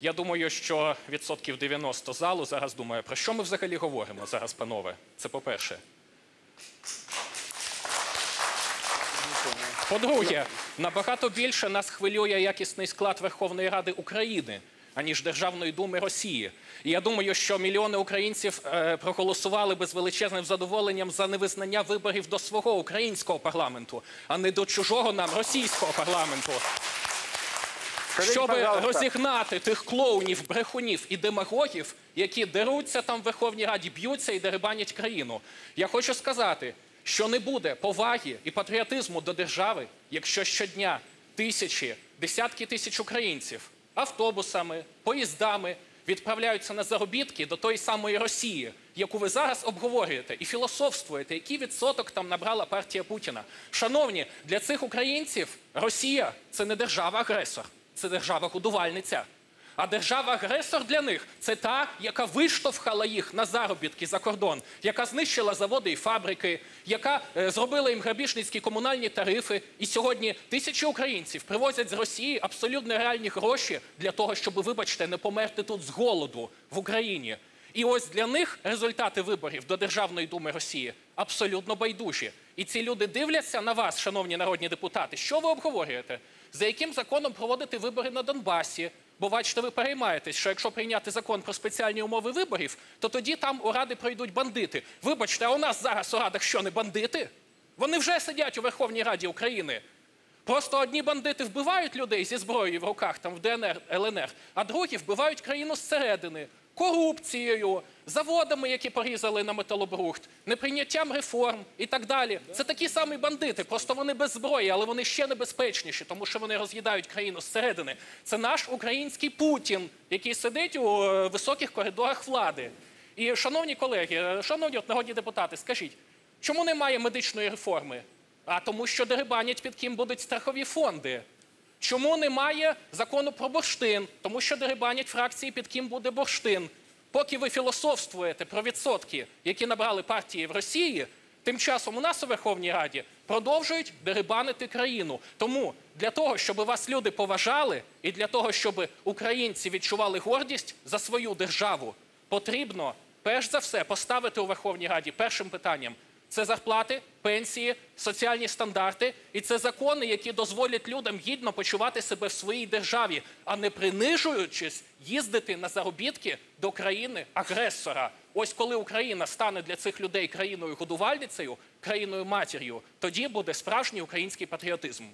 Я думаю, що відсотків 90 залу зараз думає, про що ми взагалі говоримо зараз, панове. Це по-перше. По-друге, набагато більше нас хвилює якісний склад Верховної Ради України, аніж Державної думи Росії. І я думаю, що мільйони українців е, проголосували би з величезним задоволенням за невизнання виборів до свого українського парламенту, а не до чужого нам російського парламенту. Щоб розігнати тих клоунів, брехунів і демагогів, які деруться там в Верховній Раді, б'ються і деребанять країну. Я хочу сказати, що не буде поваги і патріотизму до держави, якщо щодня тисячі, десятки тисяч українців автобусами, поїздами відправляються на заробітки до тої самої Росії, яку ви зараз обговорюєте і філософствуєте, який відсоток там набрала партія Путіна. Шановні, для цих українців Росія це не держава-агресор, це держава-годувальниця. А держава-агресор для них це та, яка виштовхала їх на заробітки за кордон, яка знищила заводи і фабрики, яка е, зробила їм грабіжницькі комунальні тарифи. І сьогодні тисячі українців привозять з Росії абсолютно реальні гроші для того, щоб, вибачте, не померти тут з голоду в Україні. І ось для них результати виборів до Державної думи Росії абсолютно байдужі. І ці люди дивляться на вас, шановні народні депутати. Що ви обговорюєте? За яким законом проводити вибори на Донбасі? Бо бачите, ви переймаєтесь, що якщо прийняти закон про спеціальні умови виборів, то тоді там у ради пройдуть бандити. Вибачте, а у нас зараз у радах що не бандити? Вони вже сидять у Верховній Раді України. Просто одні бандити вбивають людей зі зброєю в руках там в ДНР, ЛНР, а другі вбивають країну зсередини корупцією, заводами, які порізали на металобрухт, неприйняттям реформ і так далі. Це такі самі бандити, просто вони без зброї, але вони ще небезпечніші, тому що вони роз'їдають країну зсередини. Це наш український Путін, який сидить у е, високих коридорах влади. І, шановні колеги, е, шановні народні депутати, скажіть, чому немає медичної реформи? А тому, що дерибанять під ким будуть страхові фонди. Чому немає закону про бурштин? Тому що дерибанять фракції, під ким буде бурштин. Поки ви філософствуєте про відсотки, які набрали партії в Росії, тим часом у нас у Верховній Раді продовжують дерибанити країну. Тому для того, щоб вас люди поважали, і для того, щоб українці відчували гордість за свою державу, потрібно перш за все поставити у Верховній Раді першим питанням це зарплати, пенсії, соціальні стандарти, і це закони, які дозволять людям гідно почувати себе в своїй державі, а не принижуючись, їздити на заробітки до країни агресора. Ось коли Україна стане для цих людей країною годувальницею, країною матір'ю, тоді буде справжній український патріотизм.